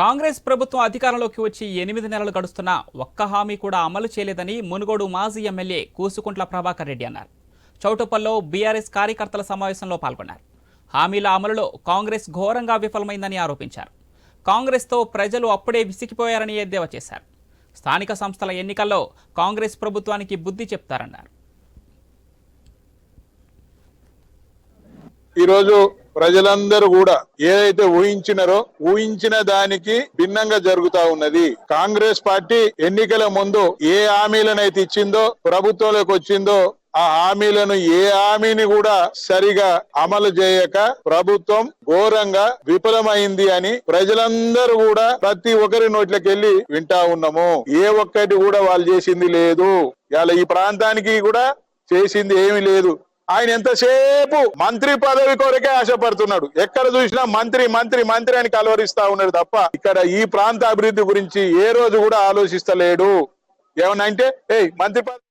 కాంగ్రెస్ ప్రభుత్వం అధికారంలోకి వచ్చి ఎనిమిది నెలలు గడుస్తున్నా ఒక్క హామీ కూడా అమలు చేయలేదని మునుగోడు మాజీ ఎమ్మెల్యే కూసుకుంట్ల ప్రభాకర్ రెడ్డి అన్నారు. చౌటుపల్లో బీఆర్ఎస్ కార్యకర్తల సమావేశంలో పాల్గొన్నారు. హామీల అమలులో కాంగ్రెస్ ఘోరంగా విఫలమైందని ఆరోపించారు. కాంగ్రెస్తో ప్రజలు అప్పుడే విసిగిపోయారని ఎద్దేవా చేశారు. స్థానిక సంస్థల ఎన్నికల్లో కాంగ్రెస్ ప్రభుత్వానికి బుద్ధి చెప్తారన్నారు. ఈ రోజు ప్రజలందరూ కూడా ఏదైతే ఊహించినారో ఊహించిన దానికి భిన్నంగా జరుగుతా ఉన్నది. కాంగ్రెస్ పార్టీ ఎన్నికల ముందు ఏ హామీలనైతే ఇచ్చిందో ప్రభుత్వంలోకి వచ్చిందో ఆ హామీలను ఏ హామీని కూడా సరిగా అమలు చేయక ప్రభుత్వం ఘోరంగా విఫలమైంది అని ప్రజలందరూ కూడా ప్రతి ఒక్కరి నోట్లకి వెళ్ళి వింటా ఉన్నాము. ఏ ఒక్కటి కూడా వాళ్ళు చేసింది లేదు. ఇలా ఈ ప్రాంతానికి కూడా చేసింది ఏమీ లేదు. ఆయన ఎంతసేపు మంత్రి పదవి కొరకే ఆశపడుతున్నాడు. ఎక్కడ చూసినా మంత్రి మంత్రి మంత్రి అని కలవరిస్తా ఉన్నాడు తప్ప ఇక్కడ ఈ ప్రాంత అభివృద్ధి గురించి ఏ రోజు కూడా ఆలోచిస్తలేడు. ఏమన్నా అంటే ఏయ్ మంత్రి పదవి